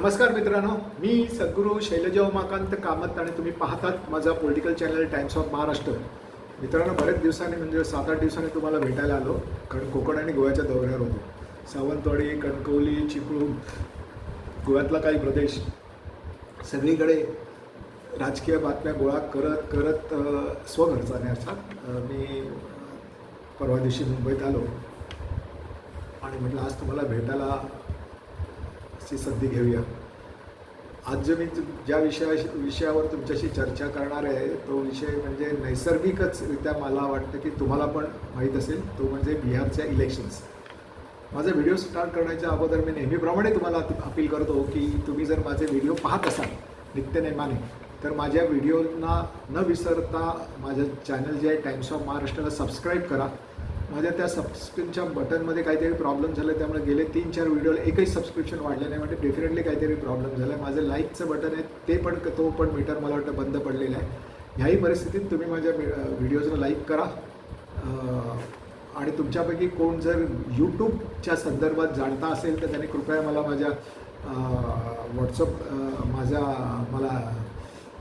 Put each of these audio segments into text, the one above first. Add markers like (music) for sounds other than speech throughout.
नमस्कार मित्रांनो मी सद्गुरू शैलजा उमाकांत कामत आणि तुम्ही पाहतात माझा political channel Times of Maharashtra मित्रांनो बरेच दिवसांनी म्हणजे सात आठ दिवसांनी तुम्हाला भेटायला आलो कारण कोकण आणि गोव्याच्या दौऱ्यावर होतो. सावंतवाडी कणकवली चिपळूण गोव्यातला काही प्रदेश सगळीकडे राजकीय बातम्या गोळा करत करत स्वघरचा स्वखर्चाने अर्थात मी परवा दिवशी मुंबईत आलो आणि म्हटलं आज तुम्हाला भेटायला ची संधी घेऊया. आज जो मी तु- ज्या विषया विषयावर तुमच्याशी चर्चा करणार आहे तो विषय म्हणजे नैसर्गिकच रित्या मला वाटतं की तुम्हाला पण माहीत असेल तो म्हणजे बिहारच्या इलेक्शन्स माझा व्हिडिओ स्टार्ट करण्याच्या अगोदर मी नेहमीप्रमाणे तुम्हाला अपील करतो की तुम्ही जर माझे व्हिडिओ पाहत असाल नित्यनेमाने तर माझ्या व्हिडिओना न विसरता माझं चॅनल जे आहे टाइम्स ऑफ महाराष्ट्राला सबस्क्राईब करा. माझ्या त्या सबस्क्रिप्शनच्या बटनमध्ये काहीतरी प्रॉब्लेम झाले त्यामुळे गेले तीन चार व्हिडिओला एकही सबस्क्रिप्शन वाढलं नाही. म्हणजे डेफिनेटली काहीतरी प्रॉब्लेम झाला. आहे माझं लाईकचं बटन आहे ते पण तो पण मीटर मला वाटतं बंद पडलेलं आहे. ह्याही परिस्थितीत तुम्ही माझ्या व्हिडिओजला लाईक करा. आणि तुमच्यापैकी कोण जर यूट्यूबच्या संदर्भात जाणता असेल तर त्याने कृपया मला माझ्या व्हॉट्सअप माझ्या मला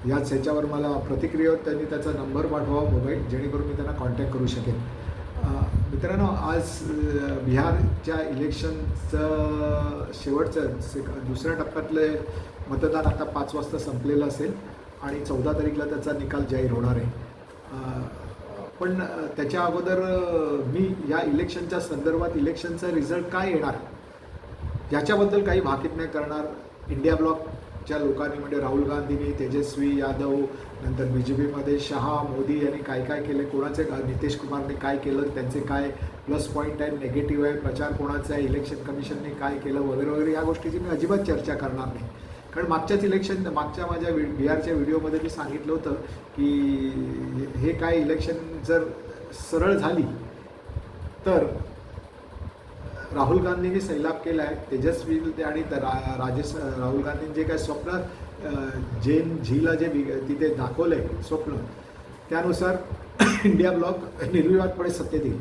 याच ह्याच्यावर मला प्रतिक्रिया त्यांनी त्याचा नंबर पाठवा मोबाईल जेणेकरून मी त्यांना कॉन्टॅक्ट करू शकेन. मित्रांनो आज बिहारच्या इलेक्शनचं शेवटचं से दुसऱ्या टप्प्यातले मतदान आता पाच वाजता संपलेलं असेल आणि चौदा तारीखला त्याचा निकाल जाहीर होणार आहे. पण त्याच्या अगोदर मी या इलेक्शनच्या संदर्भात इलेक्शनचा रिझल्ट काय येणार? याच्याबद्दल काही भाकीत नाही करणार. इंडिया ब्लॉक ज्या लोकांनी म्हणजे राहुल गांधींनी तेजस्वी यादव नंतर बी जे पीमध्ये शहा मोदी यांनी काय काय केलं कोणाचे नितीश कुमारने काय केलं त्यांचे काय प्लस पॉईंट आहे नेगेटिव्ह आहे प्रचार कोणाचा आहे इलेक्शन कमिशनने काय केलं वगैरे वगैरे या गोष्टीची मी अजिबात चर्चा करणार नाही. कारण मागच्याच इलेक्शन मागच्या माझ्या वि बिहारच्या व्हिडिओमध्ये मी सांगितलं होतं की हे काय इलेक्शन जर सरळ झाली तर राहुल गांधींनी सैलाब केला आहे तेजस्वी आणि रा राजेश राहुल गांधींनी जे काय स्वप्न जेन झीला जे तिथे दाखवलं आहे स्वप्न त्यानुसार (clears throat) इंडिया ब्लॉक निर्विवादपणे सत्तेत येईल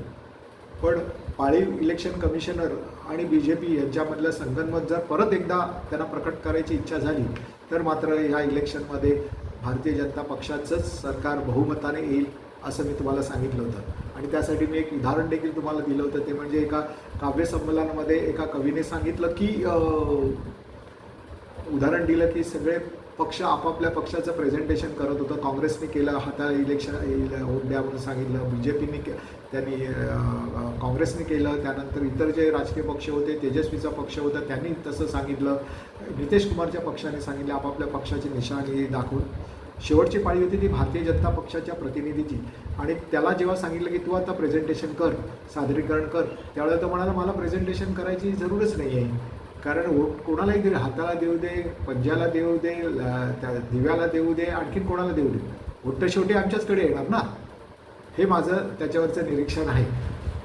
पण पाळीव इलेक्शन कमिशनर आणि बी जे पी यांच्यामधलं संगनमत जर परत एकदा त्यांना प्रकट करायची इच्छा झाली तर मात्र ह्या इलेक्शनमध्ये भारतीय जनता पक्षाचंच सरकार बहुमताने येईल असं मी तुम्हाला सांगितलं होतं. आणि त्यासाठी मी एक उदाहरण देखील तुम्हाला दिलं होतं ते म्हणजे एका काव्यसंमेलनामध्ये एका कवीने सांगितलं की उदाहरण दिलं की सगळे पक्ष आपापल्या पक्षाचं प्रेझेंटेशन करत होतं. काँग्रेसने केलं हाता इलेक्शन येईल होत द्या म्हणून सांगितलं बी जे पीने के त्यांनी काँग्रेसने केलं त्यानंतर इतर जे राजकीय पक्ष होते तेजस्वीचा पक्ष होता त्यांनी तसं सांगितलं. नितेश कुमारच्या पक्षाने सांगितलं आपापल्या पक्षाची निशाणी दाखवून. शेवटची पाळी होती ती भारतीय जनता पक्षाच्या प्रतिनिधीची. आणि त्याला जेव्हा सांगितलं की तू आता प्रेझेंटेशन कर सादरीकरण कर त्यावेळेला तो म्हणाला मला प्रेझेंटेशन करायची जरूरच नाही आहे कारण कोणालाही दे हाताला देऊ दे पंजाला देऊ दे त्या दिव्याला देऊ दे आणखीन कोणाला देऊ दे. वोट शेवटी आमच्याचकडे येणार ना? हे माझं त्याच्यावरचं निरीक्षण आहे.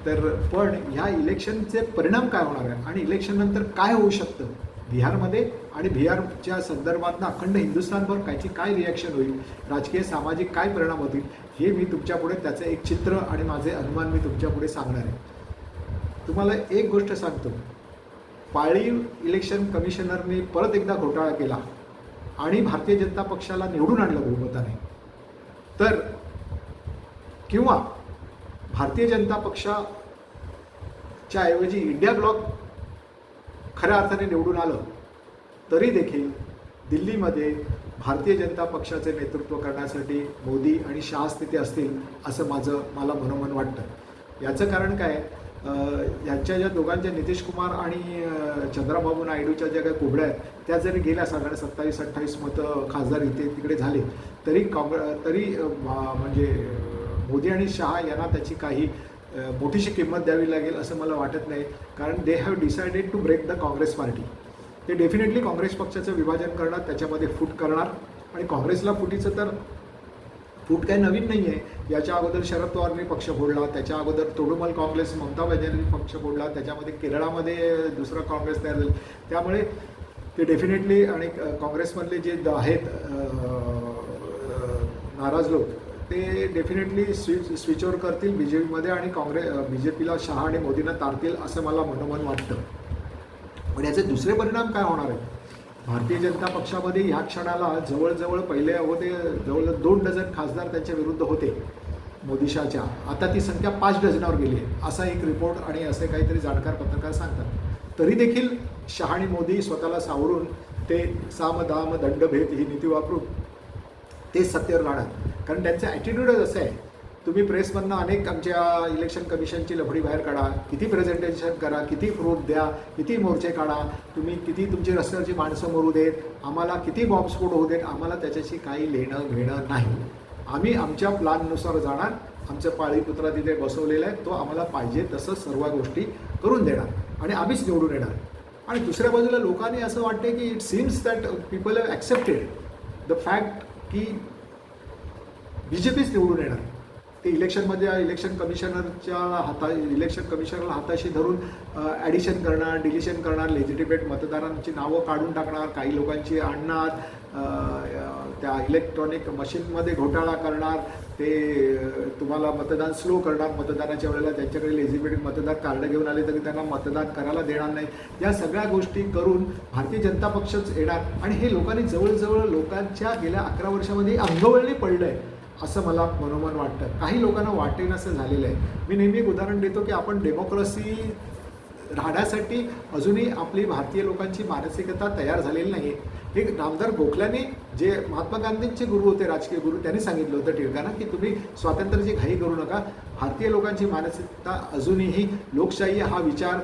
तर पण ह्या इलेक्शनचे परिणाम काय होणार आहे आणि इलेक्शननंतर काय होऊ शकतं? बिहारमध्ये आणि बिहारच्या संदर्भातनं अखंड हिंदुस्थानभर कायची काय रिॲक्शन होईल राजकीय सामाजिक काय परिणाम होतील हे मी तुमच्यापुढे त्याचं एक चित्र आणि माझे अनुमान मी तुमच्यापुढे सांगणार आहे. तुम्हाला एक गोष्ट सांगतो. पाळीव इलेक्शन कमिशनरने परत एकदा घोटाळा केला आणि भारतीय जनता पक्षाला निवडून आणलं बहुमताने. तर किंवा भारतीय जनता पक्षाच्या ऐवजी इंडिया ब्लॉक खऱ्या अर्थाने निवडून आलं तरी देखील दिल्लीमध्ये भारतीय जनता पक्षाचे नेतृत्व करण्यासाठी मोदी आणि शाह तिथे असतील असं माझं मला मनोमन वाटतं. याचं कारण काय? यांच्या ज्या दोघांच्या नितीश कुमार आणि चंद्राबाबू नायडूच्या ज्या काही कोबड्या आहेत त्या जरी गेल्या साधारण सत्तावीस अठ्ठावीस मतं खासदार इथे तिकडे झाले तरी काँग्रे तरी म्हणजे मोदी आणि शहा यांना त्याची काही मोठीशी किंमत द्यावी लागेल असं मला वाटत नाही. कारण they have decided to break the Congress party ते डेफिनेटली काँग्रेस पक्षाचं विभाजन करणार त्याच्यामध्ये फूट करणार. आणि काँग्रेसला फुटीचं तर फूट काही नवीन नाही आहे याच्या अगोदर शरद पवारने पक्ष फोडला त्याच्या अगोदर तृणमूल काँग्रेस ममता बॅनर्जी पक्ष फोडला त्याच्यामध्ये केरळामध्ये दुसरा काँग्रेस तयार झाली. त्यामुळे ते डेफिनेटली आणि काँग्रेसमधले जे द- आहेत नाराज लोक ते डेफिनेटली स्विच स्विच ओव्हर करतील बी जे पीमध्ये आणि काँग्रेस बी जे पीला शहा आणि मोदींना तारतील असं मला मनोमन वाटतं. पण याचे दुसरे परिणाम काय होणार आहेत? भारतीय जनता पक्षामध्ये ह्या क्षणाला जवळजवळ पहिले होते जवळ दोन डझन खासदार त्यांच्या विरुद्ध होते मोदीशाच्या. आता ती संख्या पाच डझनावर गेली आहे असा एक रिपोर्ट आणि असे काहीतरी जाणकार पत्रकार सांगतात. तरी देखील शहा आणि मोदी स्वतःला सावरून ते साम दाम दंडभेद ही नीती वापरून ते सत्तेवर राहणार. कारण त्यांचं ॲटिट्यूडच असं आहे. तुम्ही प्रेसमधनं अनेक आमच्या इलेक्शन कमिशनची लफडी बाहेर काढा. किती प्रेझेंटेशन करा किती प्रूफ द्या किती मोर्चे काढा. तुम्ही किती तुमची रस्त्यावरची माणसं मरू देत. आम्हाला किती बॉम्बस्फोट होऊ देत आम्हाला त्याच्याशी काही लेणं घेणं नाही. आम्ही आमच्या प्लॅननुसार जाणार. आमचं पाळीपुत्रा तिथे बसवलेला आहे. तो आम्हाला पाहिजे तसं सर्व गोष्टी करून देणार. आणि आम्हीच निवडून येणार. आणि दुसऱ्या बाजूला लोकांनी असं वाटते की it seems that people have accepted the fact की बी जे पीच निवडून येणार. ते इलेक्शनमध्ये इलेक्शन कमिशनरच्या हाता इलेक्शन कमिशनरला हाताशी धरून ॲडिशन करणार डिलिशन करणार लेजिटिमेट मतदारांची नावं काढून टाकणार काही लोकांची आणणार त्या इलेक्ट्रॉनिक मशीनमध्ये घोटाळा करणार ते तुम्हाला मतदान स्लो करणार मतदानाच्या वेळेला त्यांच्याकडे लेझिबेट मतदार कार्ड घेऊन आले तरी त्यांना मतदान करायला देणार नाही. या सगळ्या गोष्टी करून भारतीय जनता पक्षच येणार. आणि हे लोकांनी जवळजवळ लोकांच्या गेल्या अकरा वर्षामध्ये अंगवळणी पडलं आहे असं मला मनोमन वाटतं. काही लोकांना वाटेन असं झालेलं आहे. मी नेहमी एक उदाहरण देतो की आपण डेमोक्रेसी राहण्यासाठी अजूनही आपली भारतीय लोकांची मानसिकता तयार झालेली नाही आहे हे नामदार गोखल्याने जे महात्मा गांधींचे गुरु होते राजकीय गुरु त्यांनी सांगितलं होतं टिळकांना की तुम्ही स्वातंत्र्याची घाई करू नका. भारतीय लोकांची मानसिकता अजूनही लोकशाही हा विचार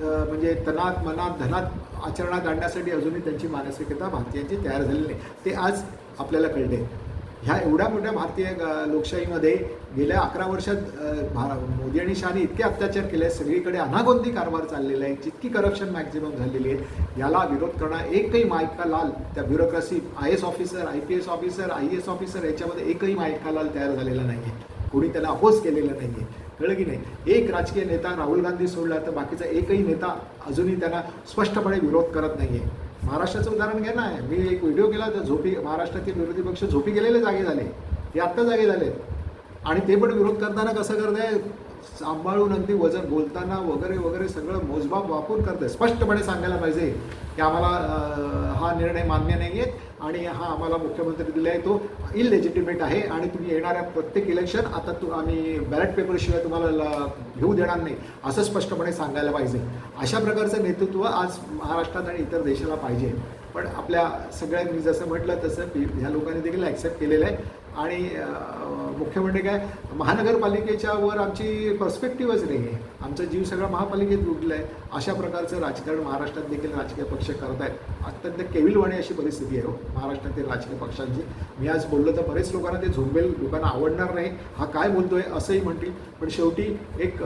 म्हणजे तनात मनात धनात आचरणात आणण्यासाठी अजूनही त्यांची मानसिकता भारतीयांची तयार झालेली नाही. ते आज आपल्याला कळते ह्या एवढ्या मोठ्या भारतीय लोकशाहीमध्ये गेल्या अकरा वर्षात भा मोदी आणि शहाने इतके अत्याचार केले आहेत. सगळीकडे अनागोंदी कारभार चाललेला आहे. जितकी करप्शन मॅक्झिमम झालेली आहे याला विरोध करणं एकही मायका लाल त्या bureaucracy I S officer I P S officer I S officer याच्यामध्ये एकही मायका लाल तयार झालेला नाही आहे कोणी त्याला अपोज केलेला नाही आहे कळलं की नाही? एक राजकीय नेता राहुल गांधी सोडला तर बाकीचा एकही नेता अजूनही त्यांना स्पष्टपणे विरोध करत नाही आहे महाराष्ट्राचं उदाहरण घ्या ना. मी एक व्हिडिओ केला तर झोपी महाराष्ट्रातील विरोधी पक्ष झोपी गेलेले जागे झाले. ते आत्ता जागे झाले आणि ते पण विरोध करताना कसं करताय सांभाळून अगदी वजन बोलताना वगैरे वगैरे सगळं मोजमाप वापरून करतं स्पष्टपणे सांगायला पाहिजे की आम्हाला हा निर्णय मान्य नाही आहे आणि हा आम्हाला मुख्यमंत्री दिला आहे तो इलेजिटिमेट आहे आणि तुम्ही येणाऱ्या प्रत्येक इलेक्शन आता तू आम्ही बॅलेट पेपरशिवाय तुम्हाला ल- घेऊ देणार नाही असं स्पष्टपणे सांगायला पाहिजे. अशा प्रकारचं नेतृत्व आज महाराष्ट्रात आणि इतर देशाला पाहिजे. पण आपल्या सगळ्यांनी जसं म्हटलं तसं ह्या लोकांनी देखील ॲक्सेप्ट केलेलं आहे. आणि मुख्य म्हणजे काय महानगरपालिकेच्या वर आमची पर्स्पेक्टिव्हच नाही आहे आमचा जीव सगळा महापालिकेत लुटला आहे अशा प्रकारचं राजकारण महाराष्ट्रात देखील राजकीय पक्ष करत आहेत अत्यंत केविलवाणी अशी परिस्थिती आहे हो महाराष्ट्रातील राजकीय पक्षांची. मी आज बोललो तर बरेच लोकांना ते झोंबेल लोकांना आवडणार नाही. हा काय बोलतोय असंही म्हणतील. पण शेवटी एक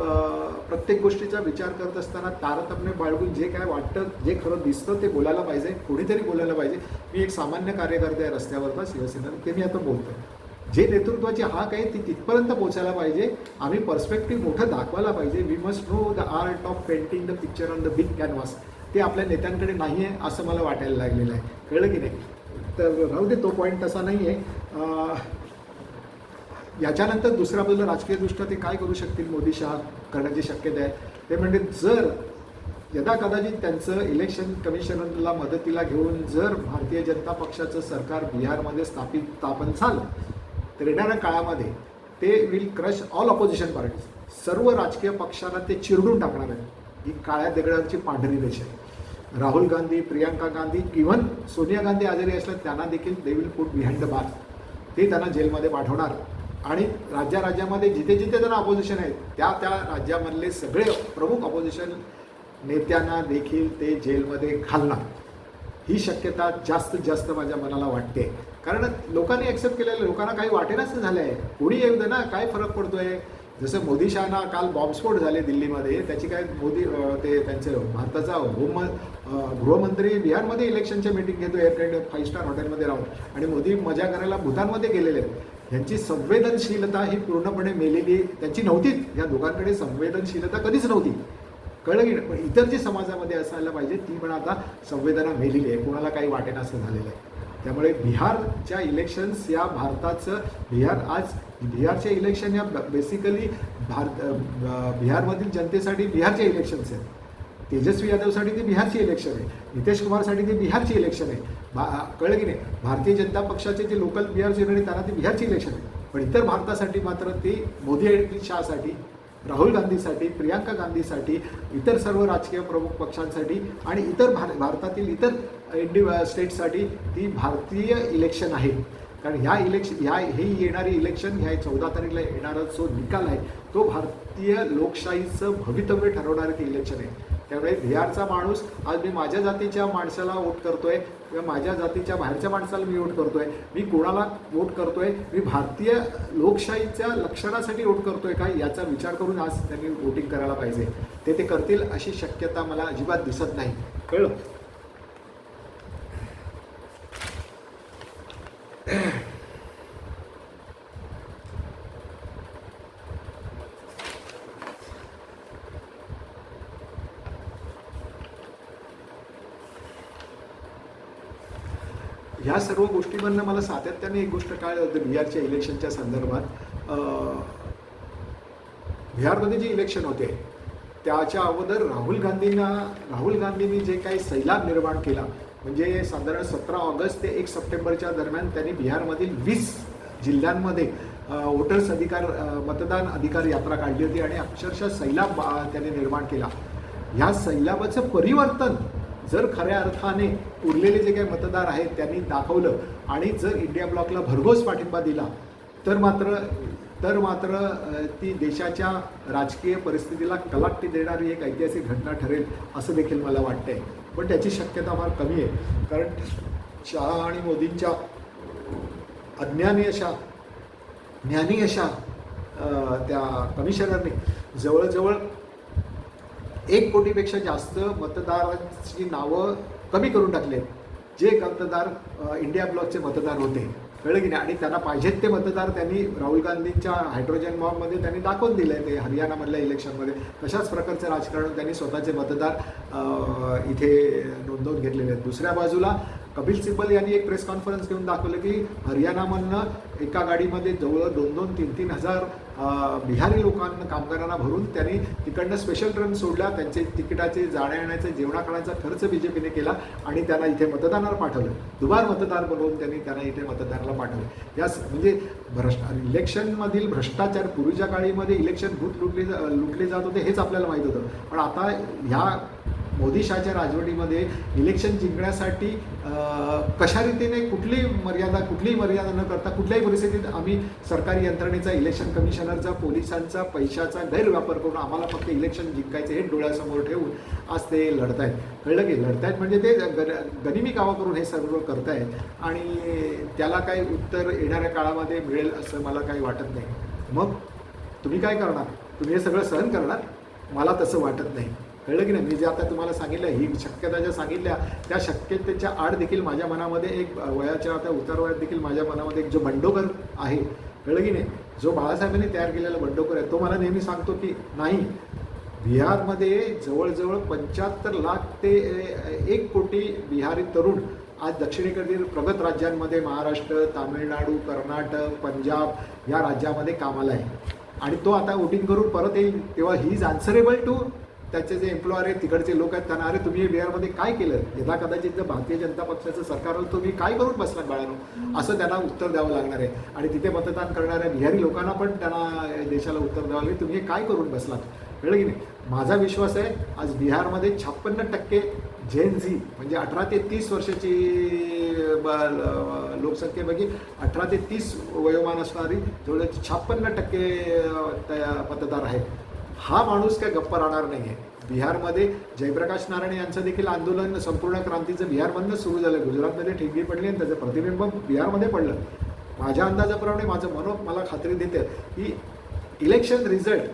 प्रत्येक गोष्टीचा विचार करत असताना तारतम्य बाळगून जे काय वाटतं जे खरं दिसतं ते बोलायला पाहिजे. कोणीतरी बोलायला पाहिजे. मी एक सामान्य कार्यकर्ते आहे रस्त्यावरचा शिवसेना ते मी आता बोलतोय. जे नेतृत्वाची हाक आहे ती तिथपर्यंत पोहोचायला पाहिजे. आम्ही पर्स्पेक्टिव्ह मोठं दाखवायला पाहिजे. We must know the art of painting the picture on the big canvas ते आपल्या नेत्यांकडे नाही आहे असं मला वाटायला लागलेलं आहे. कळलं की नाही? तर राहू दे तो पॉईंट तसा नाही आहे. याच्यानंतर दुसऱ्या बाजूला राजकीयदृष्ट्या ते काय करू शकतील? मोदी शहा करण्याची शक्यता आहे. ते म्हणजे जर यदा कदाचित त्यांचं इलेक्शन कमिशनला मदतीला घेऊन जर भारतीय जनता पक्षाचं सरकार बिहारमध्ये स्थापित स्थापन झालं तर येणाऱ्या काळामध्ये ते will crush all opposition parties सर्व राजकीय पक्षांना ते चिरडून टाकणार आहेत. ही काळ्या दगडांची पांढरी रेष आहे. राहुल गांधी प्रियांका गांधी इव्हन सोनिया गांधी आजारी असल्या त्यांना देखील they will put behind the bar ते त्यांना जेलमध्ये पाठवणार. आणि राज्या राज्यामध्ये जिथे जिथे त्यांना अपोजिशन आहेत त्या त्या राज्यामधले सगळे प्रमुख अपोजिशन नेत्यांना देखील ते जेलमध्ये घालणार. ही शक्यता जास्तीत जास्त माझ्या मनाला वाटते. कारण लोकांनी ॲक्सेप्ट केलेलं लोकांना काही वाटेनाच झालं आहे कोणी येऊ दे ना काय फरक पडतो आहे जसं मोदी शहाना काल बॉम्बस्फोट झाले दिल्लीमध्ये त्याची काय मोदी ते त्यांचं भारताचा होम गृहमंत्री बिहारमध्ये इलेक्शनच्या मीटिंग घेतो एअरक्रेड फाईव्ह स्टार हॉटेलमध्ये राहून. आणि मोदी मजा करायला भूतानमध्ये गेलेले आहेत. यांची संवेदनशीलता ही पूर्णपणे मेलेली त्यांची नव्हतीच. या दोघांकडे संवेदनशीलता कधीच नव्हती. कळलं की नाही? पण इतर जी समाजामध्ये असायला पाहिजे ती पण आता संवेदना मेलेली आहे. कोणाला काही वाटेन असं झालेलं आहे. त्यामुळे बिहारच्या इलेक्शन्स या भारताचं बिहार आज बिहारचे इलेक्शन या बेसिकली भारत बिहारमधील जनतेसाठी बिहारचे इलेक्शन्स आहेत. तेजस्वी यादवसाठी ती बिहारची इलेक्शन आहे. नितेश कुमारसाठी ती बिहारची इलेक्शन आहे. भा कळलं की नाही? भारतीय जनता पक्षाचे जे लोकल बिहारचे नेते त्यांना ती बिहारची इलेक्शन आहे पण इतर भारतासाठी मात्र ती मोदी आणि शहासाठी राहुल गांधीसाठी प्रियांका गांधीसाठी इतर सर्व राजकीय प्रमुख पक्षांसाठी आणि इतर भार भारतातील इतर इंडि स्टेटसाठी ती भारतीय इलेक्शन आहे. कारण ह्या इलेक्शन ह्या ही येणारी इलेक्शन ह्या चौदा तारीखला येणारा जो निकाल आहे तो भारतीय लोकशाहीचं भवितव्य ठरवणारं ते इलेक्शन आहे. त्यामुळे बिहारचा माणूस आज मी माझ्या जातीच्या माणसाला वोट करतोय किंवा माझ्या जातीच्या बाहेरच्या माणसाला मी वोट करतोय. मी कोणाला वोट करतोय? मी भारतीय लोकशाहीच्या लक्षणासाठी वोट करतोय का? याचा विचार करून आज त्यांनी वोटिंग करायला पाहिजे. ते ते करतील अशी शक्यता मला अजिबात दिसत नाही. कळलं? सर्व गोष्टीमधनं मला सातत्याने एक गोष्ट काय होतं बिहारच्या इलेक्शनच्या संदर्भात. बिहारमध्ये जे इलेक्शन होते त्याच्या अगोदर राहुल गांधींना राहुल गांधींनी जे काही सैलाब निर्माण केला म्हणजे साधारण सतरा ऑगस्ट ते एक सप्टेंबरच्या दरम्यान त्यांनी बिहारमधील वीस जिल्ह्यांमध्ये वोटर्स अधिकार मतदान अधिकार यात्रा काढली होती आणि अक्षरशः सैलाब त्याने त्यांनी निर्माण केला. ह्या सैलाबाचं परिवर्तन जर खऱ्या अर्थाने उरलेले जे काही मतदार आहेत त्यांनी दाखवलं आणि जर इंडिया ब्लॉकला भरघोस पाठिंबा दिला तर मात्र तर मात्र ती देशाच्या राजकीय परिस्थितीला कलाटणी देणारी एक ऐतिहासिक घटना ठरेल असं देखील मला वाटतंय. पण त्याची शक्यता फार कमी आहे. कारण शहा आणि मोदींच्या अज्ञानी अशा ज्ञानी अशा त्या कमिशनरने जवळजवळ एक कोटीपेक्षा जास्त मतदारांची नावं कमी करून टाकले जे मतदार इंडिया ब्लॉकचे मतदार होते कळलं की नाही आणि त्यांना पाहिजेत ते मतदार त्यांनी राहुल गांधींच्या हायड्रोजन बॉम्बमध्ये त्यांनी दाखवून दिले ते हरियाणामधल्या इलेक्शनमध्ये. तशाच प्रकारचं राजकारण त्यांनी स्वतःचे मतदार इथे नोंदवून घेतलेले आहेत. दुसऱ्या बाजूला कपिल सिब्बल यांनी एक प्रेस कॉन्फरन्स घेऊन दाखवलं की हरियाणामधनं एका गाडीमध्ये जवळ दोन दोन तीन तीन हजार बिहारी लोकांना कामगारांना भरून त्यांनी तिकडनं स्पेशल ट्रेन सोडल्या. त्यांचे तिकिटाचे जाण्या येण्याचे जेवणा खर्च बी जे पीने केला आणि त्यांना इथे मतदानाला पाठवलं. दुबार मतदार बनवून त्यांनी त्यांना इथे मतदानाला पाठवलं. या म्हणजे भ्रष्ट इलेक्शनमधील भ्रष्टाचार पूर्वीच्या काळीमध्ये इलेक्शन भूत लुटले लुटले जात होते हेच आपल्याला माहीत होतं. पण आता ह्या मोदी शहाच्या राजवटीमध्ये इलेक्शन जिंकण्यासाठी कशा रीतीने कुठली मर्यादा कुठलीही मर्यादा न करता कुठल्याही परिस्थितीत आम्ही सरकारी यंत्रणेचा इलेक्शन कमिशनरचा पोलिसांचा पैशाचा गैरवापर करून आम्हाला फक्त इलेक्शन जिंकायचं हे डोळ्यासमोर ठेवून आज ते लढतायत. कळलं की लढतायत म्हणजे ते गर गनिमी कामं करून हे सर्व करतायत. आणि त्याला काही उत्तर येणाऱ्या काळामध्ये मिळेल असं मला काही वाटत नाही. मग तुम्ही काय करणार? तुम्ही हे सगळं सहन करणार? मला तसं वाटत नाही. कळलं की नाही? मी जे आता तुम्हाला सांगितलं ही शक्यता ज्या सांगितल्या त्या शक्यतेच्या आड देखील माझ्या मनामध्ये एक वयाच्या आता उतार वयात देखील माझ्या मनामध्ये एक जो बंडोकर आहे कळलं की नाही? जो बाळासाहेबांनी तयार केलेला बंडोकर आहे तो मला नेहमी सांगतो की नाही बिहारमध्ये जवळजवळ पंच्याहत्तर लाख ते एक कोटी बिहारी तरुण आज दक्षिणेकडील प्रगत राज्यांमध्ये महाराष्ट्र तामिळनाडू कर्नाटक पंजाब या राज्यामध्ये कामाला आहे. आणि तो आता वोटिंग करून परत येईल तेव्हा ही इज आन्सरेबल टू त्याचे जे एम्प्लॉयर आहेत तिकडचे लोक आहेत त्यांना अरे तुम्ही बिहारमध्ये काय केलं? यदा कदाचित जर भारतीय जनता पक्षाचं सरकार आलं तुम्ही काय करून बसलात बाळानो? असं त्यांना उत्तर द्यावं लागणार आहे. आणि तिथे मतदान करणाऱ्या बिहारी लोकांना पण त्यांना देशाला उत्तर द्यावं लागेल. तुम्ही हे काय करून बसलात? कळलं की नाही? माझा विश्वास आहे आज बिहारमध्ये छप्पन्न टक्के झेन झी म्हणजे अठरा ते तीस वर्षाची ब- ल- लोकसंख्येपैकी अठरा ते तीस वयोमान असणारी जवळजवळ छप्पन्न टक्के मतदार आहेत. हा माणूस काय गप्प राहणार नाही आहे बिहारमध्ये जयप्रकाश नारायण यांचं देखील आंदोलन संपूर्ण क्रांतीचं बिहारमधनं सुरू झालं. गुजरातमध्ये ठिणगी पडली आणि त्याचं प्रतिबिंब बिहारमध्ये पडलं. माझ्या अंदाजाप्रमाणे माझं मनो मला खात्री देते की इलेक्शन रिझल्ट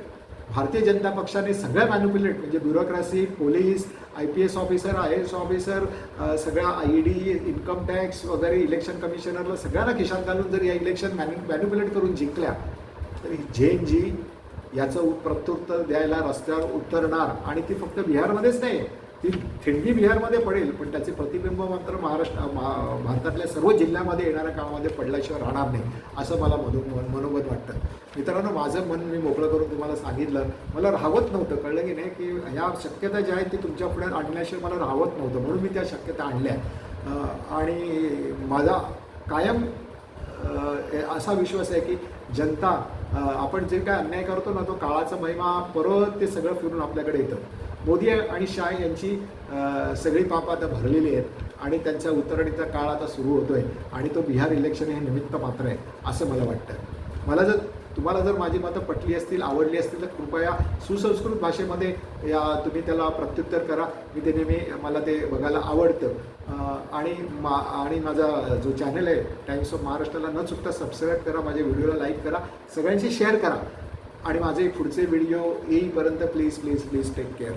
भारतीय जनता पक्षाने सगळ्या मॅन्युप्युलेट म्हणजे bureaucracy police I P S officer I S officer सगळ्या आय डी इन्कम टॅक्स वगैरे इलेक्शन कमिशनरला सगळ्यांना खिशात घालून जर या इलेक्शन मॅन्यु मॅन्युप्युलेट करून जिंकल्या तर एन जी याचं प्रत्युत्तर द्यायला रस्त्यावर उतरणार. आणि ती फक्त बिहारमध्येच नाही ती थिंडी बिहारमध्ये पडेल. पण त्याचे प्रतिबिंब मात्र महाराष्ट्र भारतातल्या सर्व जिल्ह्यामध्ये येणाऱ्या काळामध्ये पडल्याशिवाय राहणार नाही असं मला मनो मन- मनोगत वाटतं. मित्रांनो माझं मन मी मोकळं करून तुम्हाला सांगितलं. मला राहवत नव्हतं. कळलं की नाही की ह्या शक्यता ज्या आहेत ती तुमच्यापुढे आणण्याशिवाय मला राहवत नव्हतं. म्हणून मी त्या शक्यता आणल्या. आणि माझा कायम असा विश्वास आहे की जनता आपण जे काय अन्याय करतो ना तो काळाचा महिमा परत ते सगळं फिरून आपल्याकडे येतं. मोदी आणि शाह यांची सगळी पाप आता भरलेली आहेत आणि त्यांच्या उतरणीचा काळ आता सुरू होतोय आणि तो बिहार इलेक्शन हे निमित्त मात्र आहे असं मला वाटतं. मला जर तुम्हाला जर माझी मतं पटली असतील आवडली असतील तर कृपया सुसंस्कृत भाषेमध्ये या तुम्ही त्याला प्रत्युत्तर करा. मी ते नेहमी मला ते बघायला आवडतं. आणि मा आणि माझा जो चॅनल आहे टाईम्स ऑफ महाराष्ट्राला न चुकता सबस्क्राईब करा माझ्या व्हिडिओला लाईक करा सगळ्यांशी शेअर करा. आणि माझे पुढचे व्हिडिओ येईपर्यंत please please please take care